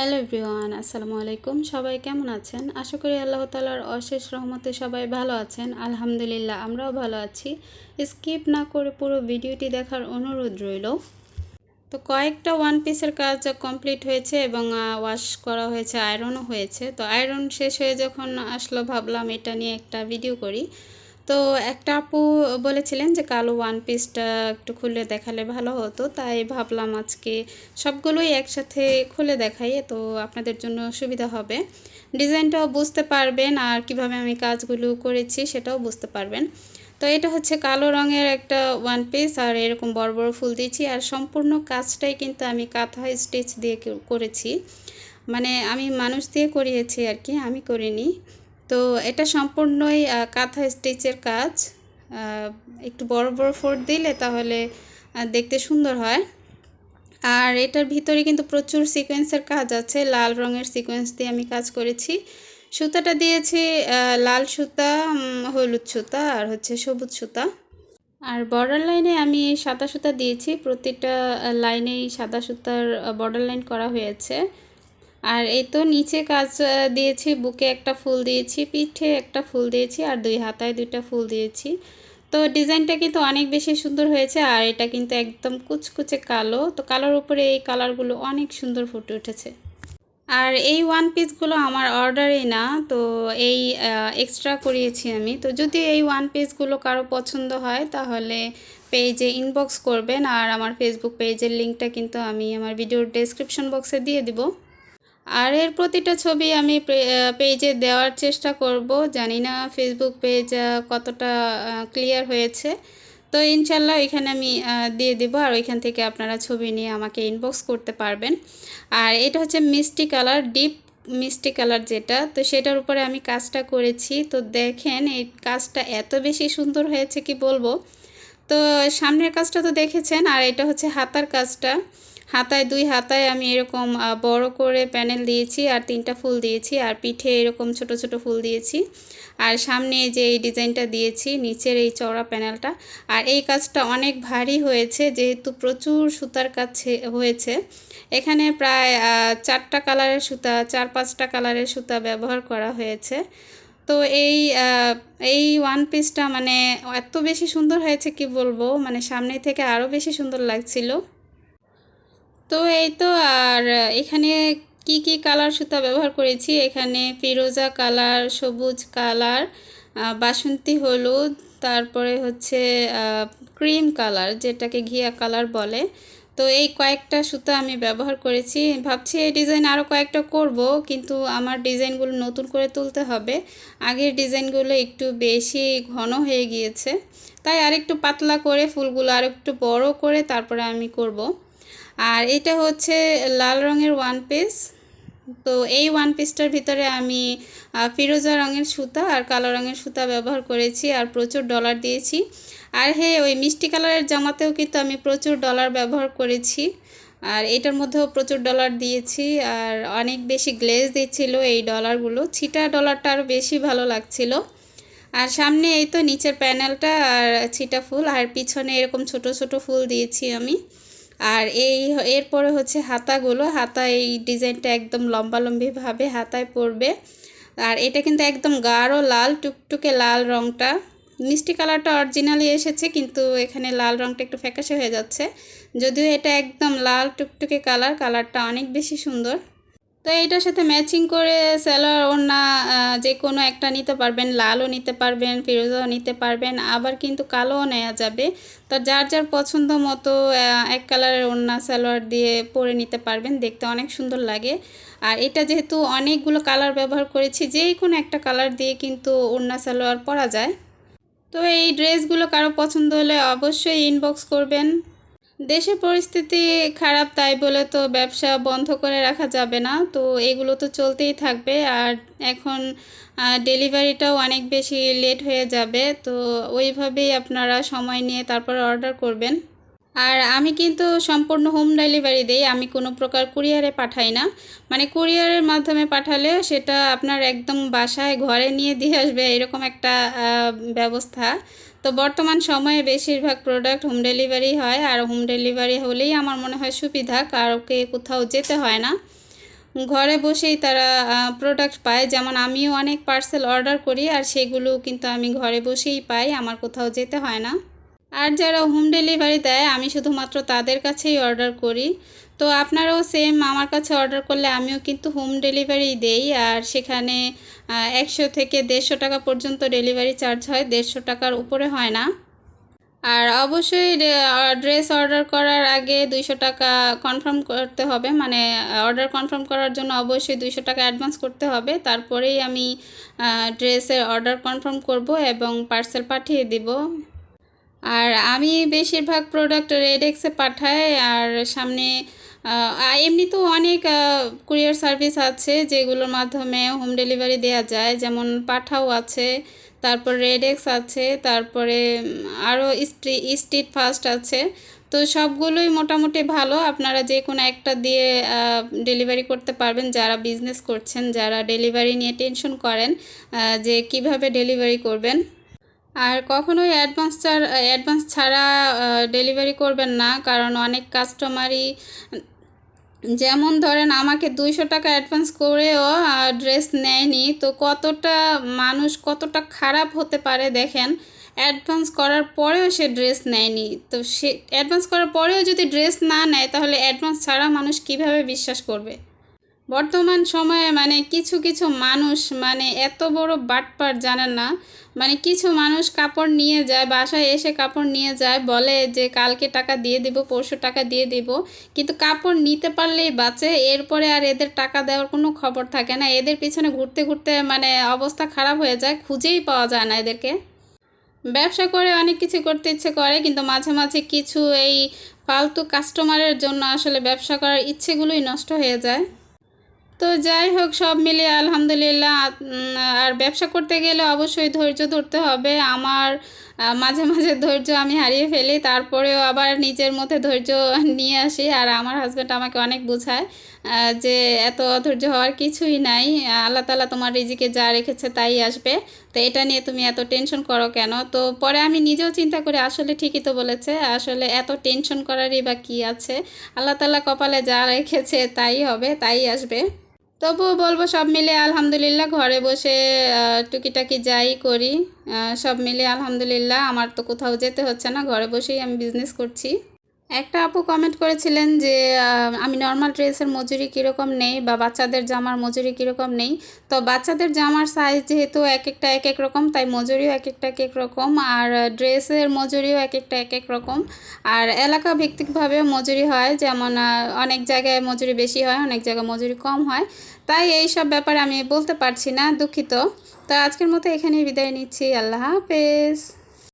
Hello everyone, আসসালামু আলাইকুম। সবাই কেমন আছেন? আশা করি আল্লাহ তালার অশেষ রহমতে সবাই ভালো আছেন। আলহামদুলিল্লাহ, আমরাও ভালো আছি। স্কিপ না করে পুরো ভিডিওটি দেখার অনুরোধ রইল। তো কয়েকটা ওয়ান পিসের কাজ কমপ্লিট হয়েছে এবং ওয়াশ করা হয়েছে আয়রনও হয়েছে। তো আয়রন শেষ হয়ে যখন আসলো, ভাবলাম এটা নিয়ে একটা ভিডিও করি। তো একটা আপু বলেছিলেন যে কালো ওয়ান পিসটা একটু খুলে দেখালে ভালো হতো, তাই ভাবলাম আজকে সবগুলোই একসাথে খুলে দেখাই, তো আপনাদের জন্য সুবিধা হবে। ডিজাইনটাও বুঝতে পারবেন আর কীভাবে আমি কাজগুলো করেছি সেটাও বুঝতে পারবেন। তো এটা হচ্ছে কালো রঙের একটা ওয়ান পিস আর এরকম বড় বড় ফুল দিয়েছি, আর সম্পূর্ণ কাজটাই কিন্তু আমি কাঁথা স্টিচ দিয়ে করেছি। মানে আমি মানুষ দিয়ে করিয়েছি আর কি, আমি করিনি। তো এটা সম্পূর্ণই কাঁথা স্টিচের কাজ। একটু বড় বড় ফোর্ট দিলে তাহলে দেখতে সুন্দর হয়। আর এটার ভিতরে কিন্তু প্রচুর সিকোয়েন্সের কাজ আছে। লাল রঙের সিকোয়েন্স দিয়ে আমি কাজ করেছি। সুতাটা দিয়েছি লাল সুতা হলুদ সুতা আর হচ্ছে সবুজ সুতা। আর বর্ডার লাইনে আমি সাদা সুতা দিয়েছি। প্রতিটা লাইনেই সাদা সুতার বর্ডার লাইন করা হয়েছে। আর এই তো নিচে কাজ দিয়েছি, বুকে একটা ফুল দিয়েছি, পিঠে একটা ফুল দিয়েছি আর দুই হাতায় দুইটা ফুল দিয়েছি। তো ডিজাইনটা কিন্তু অনেক বেশি সুন্দর হয়েছে আর এটা কিন্তু একদম কুচকুচে কালো। তো কালোর উপরে এই কালারগুলো অনেক সুন্দর ফুটে উঠেছে। আর এই ওয়ান পিসগুলো আমার অর্ডারই না, তো এই এক্সট্রা করিয়েছি আমি। তো যদি এই ওয়ান পিসগুলো কারও পছন্দ হয়, তাহলে পেজে ইনবক্স করবেন আর আমার ফেসবুক পেজের লিঙ্কটা কিন্তু আমি আমার ভিডিওর ডেসক্রিপশন বক্সে দিয়ে দিব। আর এর প্রতিটা ছবি আমি পেজে দেওয়ার চেষ্টা করব। জানি না ফেসবুক পেজ কতটা ক্লিয়ার হয়েছে। তো ইনশাল্লাহ এখানে আমি দিয়ে দেব আর ওইখান থেকে আপনারা ছবি নিয়ে আমাকে ইনবক্স করতে পারবেন। আর এটা হচ্ছে মিষ্টি কালার ডিপ মিষ্টি কালার যেটা, তো সেটার উপরে আমি কাজটা করেছি। তো দেখেন এই কাজটা এত বেশি সুন্দর হয়েছে কি বলব? তো সামনের কাজটা তো দেখেছেন, আর এটা হচ্ছে হাতার কাজটা। হাতায় দুই হাতায় আমি এরকম বড় করে প্যানেল দিয়েছি আর তিনটা ফুল দিয়েছি আর পিঠে এরকম ছোট ছোট ফুল দিয়েছি। আর সামনে যে এই ডিজাইনটা দিয়েছি, নিচের এই চওড়া প্যানেলটা। আর এই কাজটা অনেক ভারী হয়েছে, যেহেতু প্রচুর সুতার কাজ হয়েছে। এখানে প্রায় চারটা কালারের সুতা, চার পাঁচটা কালারের সুতা ব্যবহার করা হয়েছে। তো এই এই ওয়ান পিসটা মানে এত বেশি সুন্দর হয়েছে কি বলব? মানে সামনে থেকে আরও বেশি সুন্দর লাগছিল। তো এই তো, আর এখানে কি কি কালার সুতা ব্যবহার করেছি? এখানে ফিরোজা কালার সবুজ কালার বাসন্তী হলুদ, তারপরে হচ্ছে ক্রিম কালার যেটাকে ঘিয়া কালার বলে। তো এই কয়েকটা সুতা আমি ব্যবহার করেছি। ভাবছি এই ডিজাইন আরও কয়েকটা করব, কিন্তু আমার ডিজাইনগুলো নতুন করে তুলতে হবে। আগের ডিজাইনগুলো একটু বেশি ঘন হয়ে গিয়েছে। তাই আরেকটু পাতলা করে ফুলগুলো আর একটু বড় করে তারপরে আমি করব। আর এটা হচ্ছে লাল রঙের ওয়ান পিস তো এই ওয়ান পিসটার ভিতরে আমি ফিরোজা রঙের সুতা আর কালো রঙের সুতা ব্যবহার করেছি আর প্রচুর ডলার দিয়েছি। আর হ্যাঁ ওই মিষ্টি কালারের জামাতেও কিন্তু আমি প্রচুর ডলার ব্যবহার করেছি। আর এটার মধ্যেও প্রচুর ডলার দিয়েছি আর অনেক বেশি গ্লেজ দিচ্ছিল এই ডলারগুলো ছিটা ডলারটা আরও বেশি ভালো লাগছিল। আর সামনে এই তো নিচের প্যানেলটা আর ছিটা ফুল। আর পিছনে এরকম ছোট ছোট ফুল দিয়েছি আমি। আর এই এরপরে হচ্ছে হাতাগুলো, হাতা এই ডিজাইনটা একদম লম্বালম্বিভাবে হাতায় পড়বে আর এটা কিন্তু একদম গাঢ় লাল, টুকটুকে লাল রঙটা মিষ্টি কালারটা অরিজিনালি এসেছে, কিন্তু এখানে লাল রঙটা একটু ফ্যাকাশে হয়ে যাচ্ছে। যদিও এটা একদম লাল, টুকটুকে কালার, কালারটা অনেক বেশি সুন্দর। তো এইটার সাথে ম্যাচিং করে স্যালোয়ার ওড়না যে কোনো একটা নিতে পারবেন, লালও নিতে পারবেন, ফিরোজাও নিতে পারবেন, আবার কিন্তু কালোও নেওয়া যাবে। তো যার যার পছন্দ মতো এক কালারের ওড়না স্যালোয়ার দিয়ে পরে নিতে পারবেন, দেখতে অনেক সুন্দর লাগে। আর এটা যেহেতু অনেকগুলো কালার ব্যবহার করেছি যে কোনো একটা কালার দিয়ে কিন্তু ওড়না সালোয়ার পরা যায়। তো এই ড্রেসগুলো কারও পছন্দ হলে অবশ্যই ইনবক্স করবেন। দেশের পরিস্থিতি খারাপ, তাই বলে তো ব্যবসা বন্ধ করে রাখা যাবে না। তো এগুলো তো চলতেই থাকবে। আর এখন ডেলিভারিটাও অনেক বেশি লেট হয়ে যাবে। তো ওইভাবেই আপনারা সময় নিয়ে তারপর অর্ডার করবেন। আর আমি কিন্তু সম্পূর্ণ হোম ডেলিভারি দিই। আমি কোনো প্রকার কুরিয়ারে পাঠাই না। মানে কুরিয়ারের মাধ্যমে পাঠালেও সেটা আপনার একদম বাসায় ঘরে নিয়ে দিয়ে আসবে, এরকম একটা ব্যবস্থা। তো বর্তমান সময়ে বেশিরভাগ প্রোডাক্ট হোম ডেলিভারি হয়। আর হোম ডেলিভারি হলেই আমার মনে হয় সুবিধা কারোকে কোথাও যেতে হয় না। ঘরে বসেই তারা প্রোডাক্ট পায়। যেমন আমিও অনেক পার্সেল অর্ডার করি, আর সেগুলো কিন্তু আমি ঘরে বসেই পাই। আমার কোথাও যেতে হয় না। আর যারা হোম ডেলিভারি দেয়, আমি শুধুমাত্র তাদের কাছেই অর্ডার করি। তো আপনারাও সেম আমার কাছে অর্ডার করলে আমিও কিন্তু হোম ডেলিভারি দেই। আর সেখানে একশো থেকে দেড়শো টাকা পর্যন্ত ডেলিভারি চার্জ হয়, দেড়শো টাকার উপরে হয় না। আর অবশ্যই ড্রেস অর্ডার করার আগে দুইশো টাকা কনফার্ম করতে হবে। মানে অর্ডার কনফার্ম করার জন্য অবশ্যই দুইশো টাকা অ্যাডভান্স করতে হবে। তারপরেই আমি ড্রেসের অর্ডার কনফার্ম করব এবং পার্সেল পাঠিয়ে দিব। আর আমি বেশিরভাগ প্রোডাক্ট রেডেক্সে পাঠাই, আর সামনে এমনিতেও অনেক কুরিয়ার সার্ভিস আছে যেগুলোর মাধ্যমে হোম ডেলিভারি দেওয়া যায়। যেমন পাঠাও আছে, তারপর রেডেক্স আছে, তারপরে আরও স্ট্রি স্ট্রিট ফাস্ট আছে। তো সবগুলোই মোটামুটি ভালো। আপনারা যে কোনো একটা দিয়ে ডেলিভারি করতে পারবেন। যারা বিজনেস করছেন, যারা ডেলিভারি নিয়ে টেনশন করেন যে কীভাবে ডেলিভারি করবেন। আর কখনোই অ্যাডভান্স ছাড়া অ্যাডভান্স ছাড়া ডেলিভারি করবেন না। কারণ অনেক কাস্টমারই যেমন ধরেন আমাকে দুইশো টাকা অ্যাডভান্স করেও ড্রেস নেয়নি, তো কতটা মানুষ কতটা খারাপ হতে পারে দেখেন। অ্যাডভান্স করার পরেও সে ড্রেস নেয়নি। তো সে অ্যাডভান্স করার পরেও যদি ড্রেস না নেয়, তাহলে অ্যাডভান্স ছাড়া মানুষ কীভাবে বিশ্বাস করবে? বর্তমান সময়ে মানে কিছু কিছু মানুষ মানে এত বড় বাটপার জানেন না। মানে কিছু মানুষ কাপড় নিয়ে যায়, বাসায় এসে কাপড় নিয়ে যায়, বলে যে কালকে টাকা দিয়ে দিব, পরশু টাকা দিয়ে দিব। কিন্তু কাপড় নিতে পারলেই বাঁচে, এরপরে আর এদের টাকা দেওয়ার কোনো খবর থাকে না। এদের পিছনে ঘুরতে ঘুরতে মানে অবস্থা খারাপ হয়ে যায়, খুঁজেই পাওয়া যায় না এদেরকে। ব্যবসা করে অনেক কিছু করতে ইচ্ছে করে, কিন্তু মাঝে মাঝে কিছু এই ফালতু কাস্টমারের জন্য আসলে ব্যবসা করার ইচ্ছেগুলোই নষ্ট হয়ে যায়। তো যাই হোক, সব মিলে আলহামদুলিল্লাহ আর ব্যবসা করতে গেলে অবশ্যই ধৈর্য ধরতে হবে। আমার মাঝে মাঝে ধৈর্য আমি হারিয়ে ফেলি, তারপরেও আবার নিজের মধ্যে ধৈর্য নিয়ে আসি। আর আমার হাজব্যান্ড আমাকে অনেক বোঝায় যে এত অধৈর্য হওয়ার কিছুই নাই, আল্লাহ তালা তোমার রিজিকে যা রেখেছে তাই আসবে। তো এটা নিয়ে তুমি এত টেনশন করো কেন? তো পরে আমি নিজেও চিন্তা করি, আসলে ঠিকই তো বলেছে, আসলে এত টেনশন করারই বা কী আছে? আল্লাহ তালা কপালে যা রেখেছে তাই হবে, তাই আসবে। তবুও বলব সব মিলে আলহামদুলিল্লাহ ঘরে বসে টুকিটাকি যাই করি সব মিলে আলহামদুলিল্লাহ। আমার তো কোথাও যেতে হচ্ছে না, ঘরে বসেই আমি বিজনেস করছি। একটা আপু কমেন্ট করেছিলেন যে আমি নর্মাল ড্রেসের মজুরি কীরকম নেই বা বাচ্চাদের জামার মজুরি কীরকম নেই। তো বাচ্চাদের জামার সাইজ যেহেতু এক একটা এক এক রকম, তাই মজুরিও এক একটা এক এক রকম আর ড্রেসের মজুরিও এক একটা এক এক রকম। আর এলাকা ভিত্তিকভাবেও মজুরি হয়, যেমন অনেক জায়গায় মজুরি বেশি হয়, অনেক জায়গায় মজুরি কম হয়। তাই এই সব ব্যাপারে আমি বলতে পারছি না, দুঃখিত। তো আজকের মতো এখানেই বিদায় নিচ্ছি, আল্লাহ হাফেজ।